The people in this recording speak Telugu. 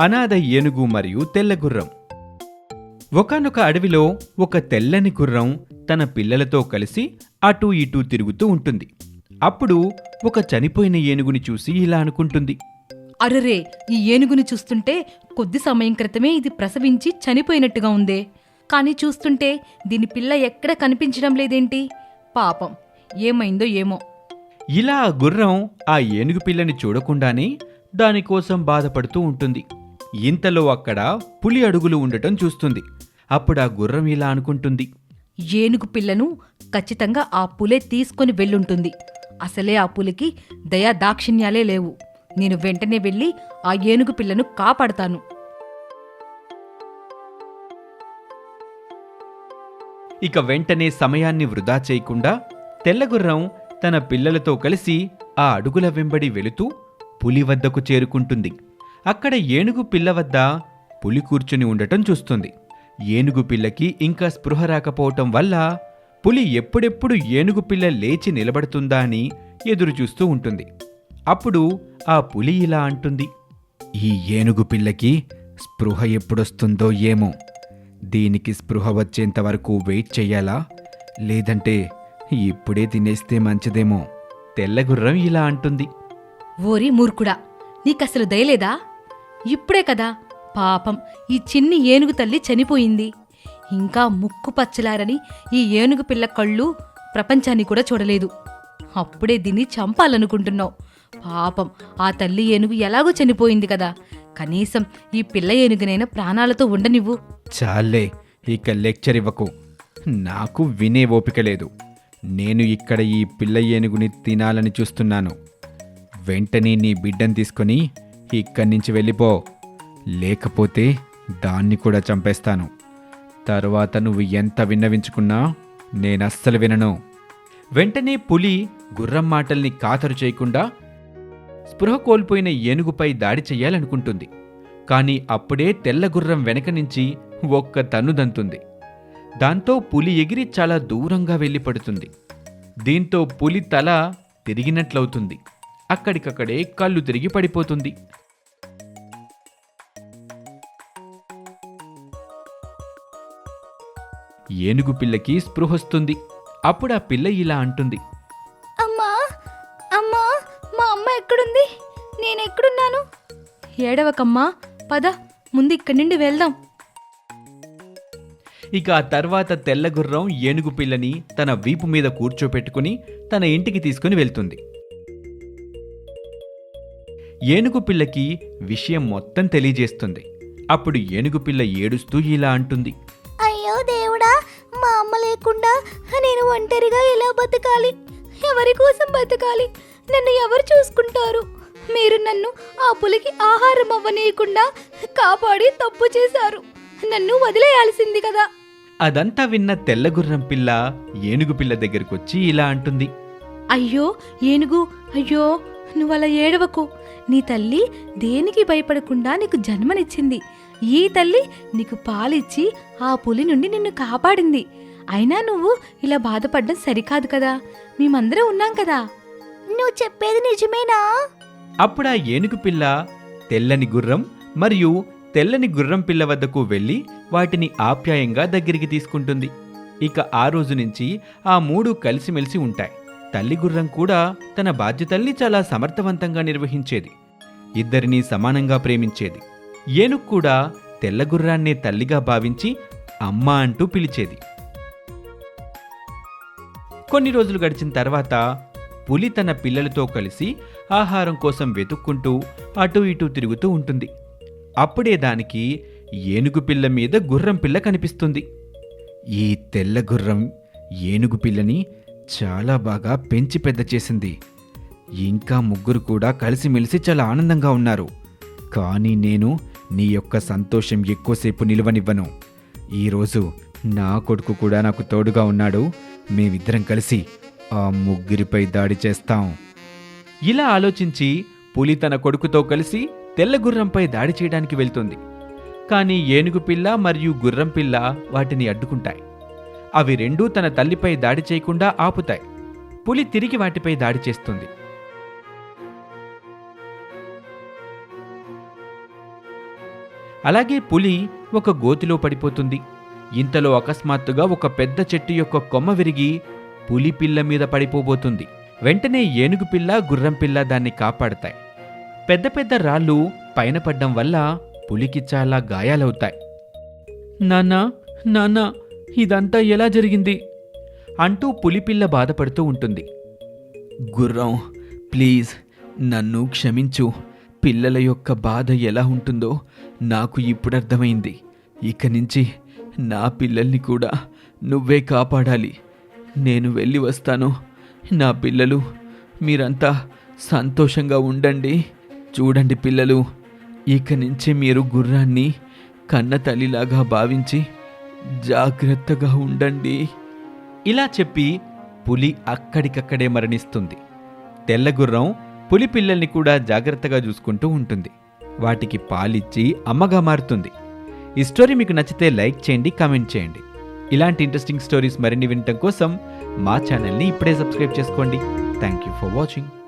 అనాథ ఏనుగు మరియు తెల్ల గుర్రం. ఒకనొక అడవిలో ఒక తెల్లని గుర్రం తన పిల్లలతో కలిసి అటూ ఇటూ తిరుగుతూ ఉంటుంది. అప్పుడు ఒక చనిపోయిన ఏనుగుని చూసి ఇలా అనుకుంటుంది. అరరే ఈ ఏనుగుని చూస్తుంటే కొద్ది సమయం క్రితమే ఇది ప్రసవించి చనిపోయినట్టుగా ఉందే. కానీ చూస్తుంటే దీని పిల్ల ఎక్కడ కనిపించడం లేదేంటి? పాపం. ఏమైందో ఏమో. ఇలా ఆ గుర్రం ఆ ఏనుగు పిల్లని చూడకుండానే దానికోసం బాధపడుతూ ఉంటుంది. ఇంతలో అక్కడ పులి అడుగులు ఉండటం చూస్తుంది. అప్పుడు ఆ గుర్రం ఇలా అనుకుంటుంది. ఏనుగు పిల్లను ఖచ్చితంగా ఆ పులే తీసుకొని వెళ్ళుంటుంది. అసలే ఆ పులికి దయా దాక్షిణ్యాలే లేవు. నేను వెంటనే వెళ్ళి ఆ ఏనుగు పిల్లను కాపాడతాను. ఇక వెంటనే సమయాన్ని వృధా చేయకుండా తెల్లగుర్రం తన పిల్లలతో కలిసి ఆ అడుగుల వెంబడి వెళుతూ పులి వద్దకు చేరుకుంటుంది. అక్కడ ఏనుగు పిల్ల వద్ద పులి కూర్చుని ఉండటం చూస్తుంది. ఏనుగు పిల్లకి ఇంకా స్పృహ రాకపోవటం వల్ల పులి ఎప్పుడెప్పుడు ఏనుగు పిల్ల లేచి నిలబడుతుందా అని ఎదురుచూస్తూ ఉంటుంది. అప్పుడు ఆ పులి ఇలా అంటుంది. ఈ ఏనుగు పిల్లకి స్పృహ ఎప్పుడొస్తుందో ఏమో. దీనికి స్పృహ వచ్చేంత వరకు వెయిట్ చెయ్యాలా? లేదంటే ఇప్పుడే తినేస్తే మంచిదేమో. తెల్లగుర్రం ఇలా అంటుంది. ఓరి మూర్ఖుడా నీకసలు దయలేదా ఇప్పుడే కదా. పాపం ఈ చిన్ని ఏనుగు తల్లి చనిపోయింది. ఇంకా ముక్కు పచ్చలారని ఈ ఏనుగు పిల్ల కళ్ళు ప్రపంచాన్ని కూడా చూడలేదు. అప్పుడే దీన్ని చంపాలనుకుంటున్నావు. పాపం ఆ తల్లి ఏనుగు ఎలాగో చనిపోయింది కదా. కనీసం ఈ పిల్ల ఏనుగునైనా ప్రాణాలతో ఉండనివ్వు. చాలే ఇక లెక్చర్ ఇవ్వకు. నాకు వినే ఓపిక లేదు. నేను ఇక్కడ ఈ పిల్ల ఏనుగుని తినాలని చూస్తున్నాను. వెంటనే నీ బిడ్డను తీసుకొని ఇక్కడి నుంచి వెళ్ళిపో. లేకపోతే దాన్ని కూడా చంపేస్తాను. తరువాత నువ్వు ఎంత విన్నవించుకున్నా నేనస్సలు వినను. వెంటనే పులి గుర్రం మాటల్ని కాతరు చేయకుండా స్పృహ కోల్పోయిన ఏనుగుపై దాడి చెయ్యాలనుకుంటుంది కాని అప్పుడే తెల్ల గుర్రం వెనక నుంచి ఒక్క తన్నుదంతుంది దాంతో పులి ఎగిరి చాలా దూరంగా వెళ్ళి పడుతుంది. దీంతో పులి తల తిరిగినట్లవుతుంది. అక్కడికక్కడే కళ్ళు తిరిగి పడిపోతుంది. ఏనుగు పిల్లకి స్పృహొస్తుంది. అప్పుడు ఆ పిల్ల ఇలా అంటుంది. అమ్మా అమ్మా మా అమ్మ ఎక్కడుంది? నేనెక్కడున్నాను ఏడవకమ్మా పద ముందు ఇక్కడి నుండి వెళ్దాం. ఇక ఆ తర్వాత తెల్లగుర్రం ఏనుగు పిల్లని తన వీపు మీద కూర్చోపెట్టుకుని తన ఇంటికి తీసుకుని వెళ్తుంది. ఏనుగు పిల్లకి విషయం మొత్తం తెలియజేస్తుంది. అప్పుడు ఏనుగు పిల్ల ఏడుస్తూ ఇలా అంటుంది. దేవుడా మా అమ్మ లేకుండా నేను ఒంటరిగా ఎలా బతకాలి? ఎవరి కోసం బతకాలి? నన్ను ఎవరు చూసుకుంటారు? మీరు నన్ను ఆ పులికి ఆహారం అవ్వనీయకుండా కాపాడి తప్పు చేశారు. నన్ను వదిలేయాల్సింది కదా. అదంతా విన్న తెల్లగుర్రం పిల్ల ఏనుగు పిల్ల దగ్గరకొచ్చి ఇలా అంటుంది. అయ్యో ఏనుగు అయ్యో. నువ్వలా ఏడవకు. నీ తల్లి దేనికి భయపడకుండా నీకు జన్మనిచ్చింది. ఈ తల్లి నీకు పాలిచ్చి ఆ పులి నుండి నిన్ను కాపాడింది. అయినా నువ్వు ఇలా బాధపడడం సరికాదు కదా. మేమందరం ఉన్నాం కదా. నువ్వు చెప్పేది నిజమేనా? అప్పుడు ఆ ఏనుగు పిల్ల తెల్లని గుర్రం మరియు తెల్లని గుర్రం పిల్ల వద్దకు వెళ్ళి వాటిని ఆప్యాయంగా దగ్గరికి తీసుకుంటుంది. ఇక ఆ రోజు నుంచి ఆ మూడు కలిసిమెలిసి ఉంటాయి. తల్లి గుర్రం కూడా తన బాధ్యతల్ని చాలా సమర్థవంతంగా నిర్వహించేది. ఇద్దరినీ సమానంగా ప్రేమించేది. ఏనుగు కూడా తెల్లగుర్రాన్నే తల్లిగా భావించి అమ్మ అంటూ పిలిచేది. కొన్ని రోజులు గడిచిన తర్వాత పులి తన పిల్లలతో కలిసి ఆహారం కోసం వెతుక్కుంటూ అటూ ఇటూ తిరుగుతూ ఉంటుంది. అప్పుడే దానికి ఏనుగు పిల్ల మీద గుర్రం పిల్ల కనిపిస్తుంది. ఈ తెల్ల గుర్రం ఏనుగు పిల్లని చాలా బాగా పెంచి పెద్ద చేసింది. ఇంకా ముగ్గురు కూడా కలిసిమెలిసి చాలా ఆనందంగా ఉన్నారు. కానీ నేను నీ యొక్క సంతోషం ఎక్కువసేపు నిలవనివ్వను. ఈరోజు నా కొడుకు కూడా నాకు తోడుగా ఉన్నాడు. మేమిద్దరం కలిసి ఆ ముగ్గురిపై దాడి చేస్తాం. ఇలా ఆలోచించి పులి తన కొడుకుతో కలిసి తెల్ల గుర్రంపై దాడి చేయడానికి వెళ్తుంది. కానీ ఏనుగు పిల్ల మరియు గుర్రం పిల్ల వాటిని అడ్డుకుంటాయి. అవి రెండూ తన తల్లిపై దాడి చేయకుండా ఆపుతాయి. పులి తిరిగి వాటిపై దాడి చేస్తుంది. అలాగే పులి ఒక గోతిలో పడిపోతుంది. ఇంతలో అకస్మాత్తుగా ఒక పెద్ద చెట్టు యొక్క కొమ్మ విరిగి పులి పిల్ల మీద పడిపోబోతుంది. వెంటనే ఏనుగు పిల్ల గుర్రం పిల్ల దాన్ని కాపాడతాయి. పెద్ద పెద్ద రాళ్ళు పైన పడ్డం వల్ల పులికి చాలా గాయాలవుతాయి. నానా నానా ఇదంతా ఎలా జరిగింది? అంటూ పులిపిల్ల బాధపడుతూ ఉంటుంది. గుర్రం ప్లీజ్ నన్ను క్షమించు. పిల్లల యొక్క బాధ ఎలా ఉంటుందో నాకు ఇప్పుడు అర్థమైంది. ఇక నుంచి నా పిల్లల్ని కూడా నువ్వే కాపాడాలి. నేను వెళ్ళి వస్తాను. నా పిల్లలు మీరంతా సంతోషంగా ఉండండి. చూడండి పిల్లలు ఇక నుంచి మీరు గుర్రాన్ని కన్న తల్లిలాగా భావించి జాగ్రత్తగా ఉండండి. ఇలా చెప్పి పులి అక్కడికక్కడే మరణిస్తుంది. తెల్లగుర్రం పులి పిల్లల్ని కూడా జాగ్రత్తగా చూసుకుంటూ ఉంటుంది. వాటికి పాలిచ్చి అమ్మగా మారుతుంది. ఈ స్టోరీ మీకు నచ్చితే లైక్ చేయండి కామెంట్ చేయండి. ఇలాంటి ఇంట్రెస్టింగ్ స్టోరీస్ మరిన్ని వినటం కోసం మా ఛానల్ని ఇప్పుడే సబ్స్క్రైబ్ చేసుకోండి. Thank you for watching.